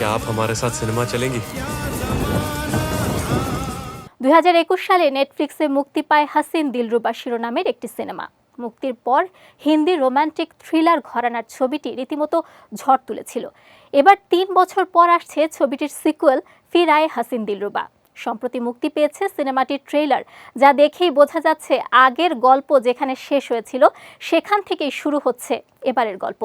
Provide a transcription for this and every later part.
क्या आप हमारे साथ सिनेमा चलेंगी দুই সালে নেটফ্লিক্সে মুক্তি পায় হাসিন দিলরুবা শিরোনামের একটি সিনেমা মুক্তির পর হিন্দি রোমান্টিক থ্রিলার ঘরানার ছবিটি রীতিমতো ঝড় তুলেছিল এবার তিন বছর পর আসছে ছবিটির সিকুয়েল ফিরায় হাসিন দিলরুবা সম্প্রতি মুক্তি পেয়েছে সিনেমাটির ট্রেলার যা দেখেই বোঝা যাচ্ছে আগের গল্প যেখানে শেষ হয়েছিল সেখান থেকেই শুরু হচ্ছে এবারের গল্প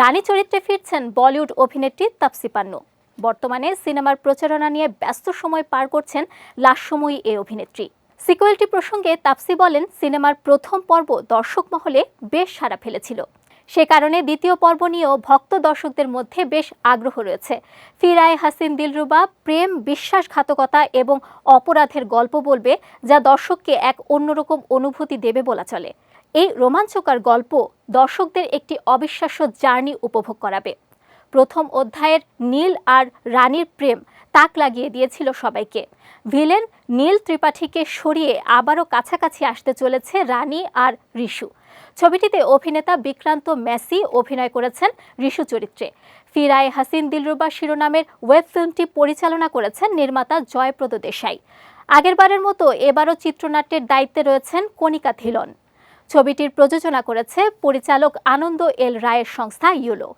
রানী চরিত্রে ফিরছেন বলিউড অভিনেত্রী তাপসি পান্নু। বর্তমানে সিনেমার প্রচারণা নিয়ে ব্যস্ত সময় পার করছেন লাস্যময়ী এই অভিনেত্রী। সিকুয়েলটি প্রসঙ্গে তাপসি বলেন, সিনেমার প্রথম পর্ব দর্শক মহলে বেশ সাড়া ফেলেছিল। সে কারণে দ্বিতীয় পর্ব নিয়েও ভক্ত দর্শকদের মধ্যে বেশ আগ্রহ রয়েছে। ফিরায় হাসিন দিলরুবা প্রেম, বিশ্বাসঘাতকতা এবং অপরাধের গল্প বলবে, যা দর্শককে এক অন্যরকম অনুভূতি দেবে বলা চলে। এই রোমাঞ্চকর গল্প দর্শকদের একটি অবিশ্বাস্য জার্নি উপভোগ করাবে। প্রথম অধ্যায়ের নীল আর রানীর প্রেম তাক লাগিয়ে দিয়েছিল সবাইকে। ভিলেন নীল ত্রিপাঠীকে সরিয়ে আবারও কাছাকাছি আসতে চলেছে রানী আর ঋষু। ছবিটিতে অভিনেতা বিক্রান্ত মেসি অভিনয় করেছেন ঋষু চরিত্রে। ফিরায় হাসিন দিলরুবা শিরোনামের ওয়েব ফিল্মটি পরিচালনা করেছেন নির্মাতা জয়প্রদ দেশাই। আগেরবারের মতো এবারও চিত্রনাট্যের দায়িত্বে রয়েছেন কণিকা ধিলন। ছবিটির প্রযোজনা করেছে পরিচালক আনন্দ এল রায়ের সংস্থা ইউলো।